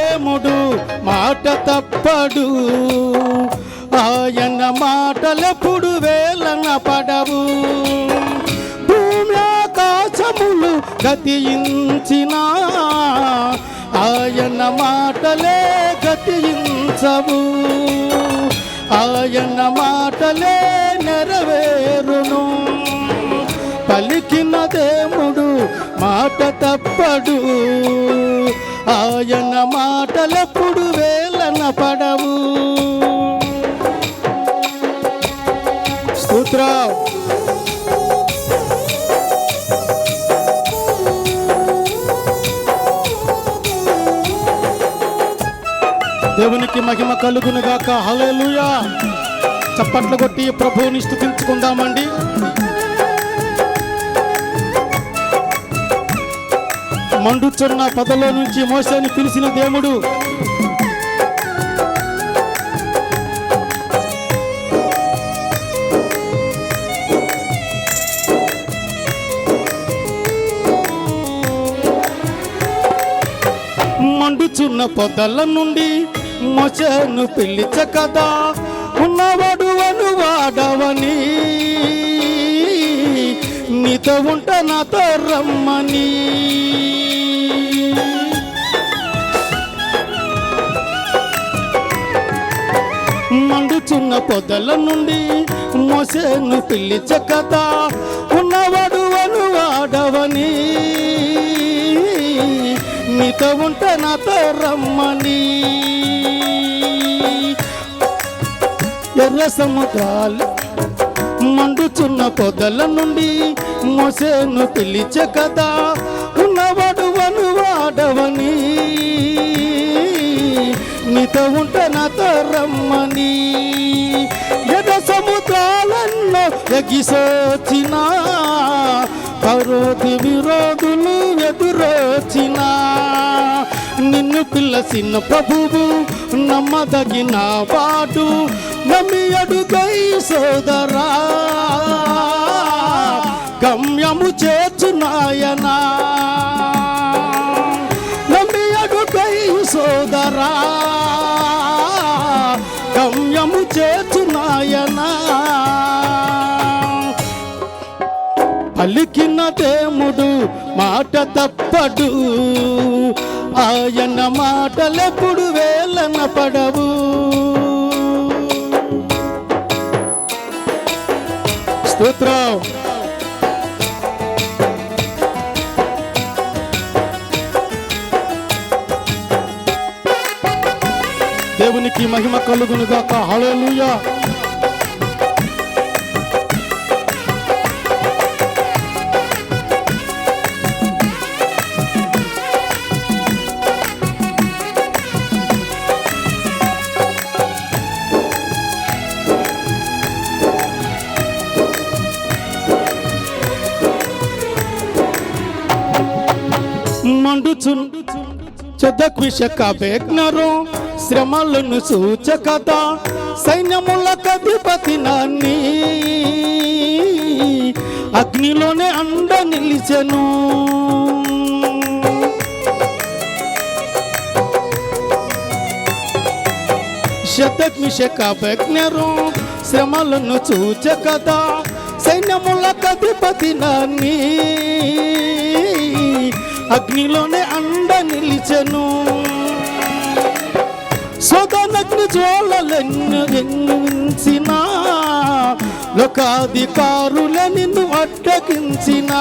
ప్రేముడు మాట తప్పడు. ఆయన మాటలెప్పుడు వేలన పడవు. భూమి ఆకాశములు గతించినా ఆయన మాటలే గతించవు. ఆయన మాటలే నెరవేరును. పలికిన దేవుడు మాట తప్పడు. ఆయన మాటలప్పుడు వేలన పడవు. స్తోత్రం దేవునికి మహిమ కలుగునుగాక. గాక చప్పట్లు కొట్టి ప్రభువుని స్థుతించుకుందామండి మండుచున్న పదలో నుంచి మోసాన్ని పిలిచిన దేవుడు. మండుచున్న పొదల నుండి మోసేను పిలిచ కదా ఉన్నవాడు అను వాడవని నీతో ఉంట నాతో రమ్మని. ఉన్న పొదల నుండి మోసేను పిలిచ కదా ఉన్నవాడు అను వాడవని నీతో ఉంట నాతో రమ్మని. ఎర్ర సముద్రాలు మండుచున్న పొదల నుండి మోసేను పిలిచ కదా ఉన్నవాడు అను వాడవని నీతో ఉంట నాతో రమ్మని ఎద సముద్రాలన్నో ఎగిసోచిన పరోధి విరోధులు ఎదురోచిన నిన్ను పిల్లసిన ప్రభువు నమ్మదగిన వాడు నమ్మి అడుగై సోదరా. గమ్యము చేర్చునాయనా. పలికిన దేవుడు మాట తప్పడు. ఆయన మాటలెప్పుడు వేలన పడవు. స్తోత్రం. దేవునికి మహిమ కలుగును గాక హల్లెలూయా మండుచు చెదక్విషక బేగ్నరు శ్రమలను సూచకత సైన్యముల కధిపతి నాన్ని అగ్నిలోనే అండ నిలిచెను. శతజ్ఞ బెగ్నరు శ్రమలను చూచకదా సైన్యముల కధిపతి నాన్ని అగ్నిలోనే అండ నిలిచెను. సోదనగ్ని జ్వాలలెన్ను ఎన్నించిన లోకాధికారుల నిన్ను అడ్డగించిన.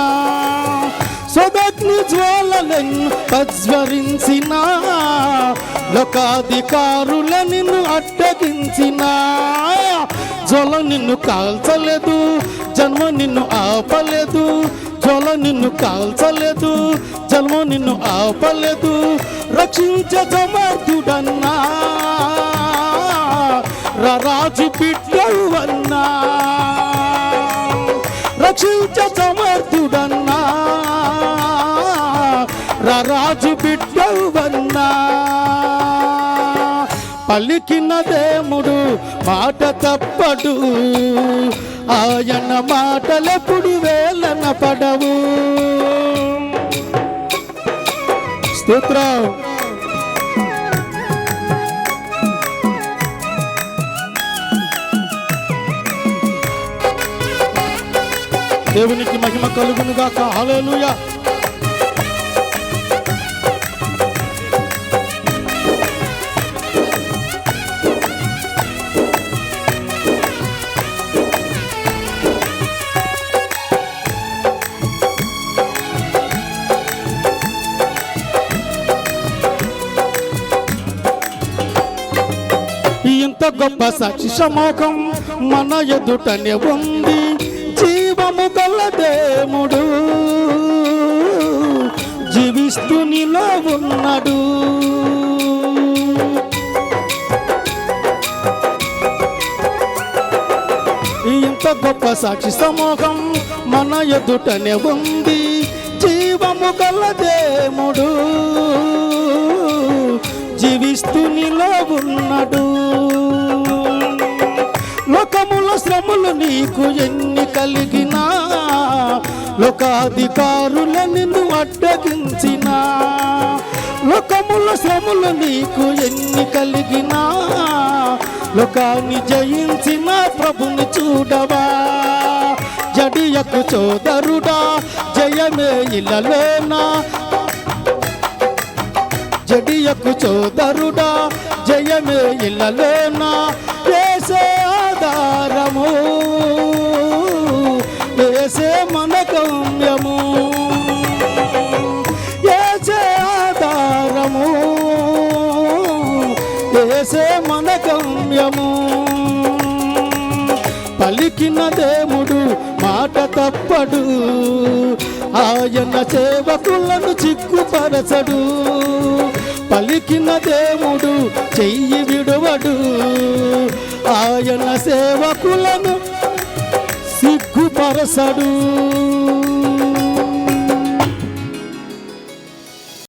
సోదగ్ని జ్వాలలెన్ను ప్రజ్వరించిన లోకాధికారుల నిన్ను అడ్డగించిన. జ్వల నిన్ను కాల్చలేదు జన్మ నిన్ను ఆపలేదు జ్వల నిన్ను కాల్చలేదు జన్మ నిన్ను ఆపలేదు. రక్షించ సమర్థుడన్నా రాజు బిడ్డవన్నా రక్షించ సమర్థుడన్నా రాజు బిడ్డవన్నా పలికిన దేముడు మాట తప్పడు. ఆయన మాటలెప్పుడు వేలన పడవు. స్తోత్రం. దేవునికి మహిమ కలుగునుగా కాలేలుయా గొప్ప సాక్షి సమూహం మన ఎదుటనే ఉంది. జీవము గల దేవుడు జీవిస్తూ నీలో ఉన్నాడు. ఇంత గొప్ప సాక్షి సమూహం మన ఎదుటనే ఉంది. జీవము గల దేవుడు జీవిస్తూ నీలో ఉన్నాడు. శ్రమలు నీకు ఎన్ని కలిగినా లోకాధికారుల నిన్ను అడ్డగించినా లోకముల శ్రమలు నీకు ఎన్ని కలిగినా లోకాన్ని జయించిన ప్రభుని చూడవా. జడియకు చోదరుడా జయమే ఇలలోనా. జడియకు చోదరుడా జయమే ఇలలోనా. ఏసే ఆధారము ఏసే మన గమ్యము. ఏసే ఆధారము. ఏసే మన గమ్యము. పలికిన దేవుడు మాట తప్పడు. ఆయన సేవకులను చిక్కుపరచడు. పలికిన దేవుడు చెయ్యి విడువడు. ఆయన సేవకులను సిగ్గుపరసడు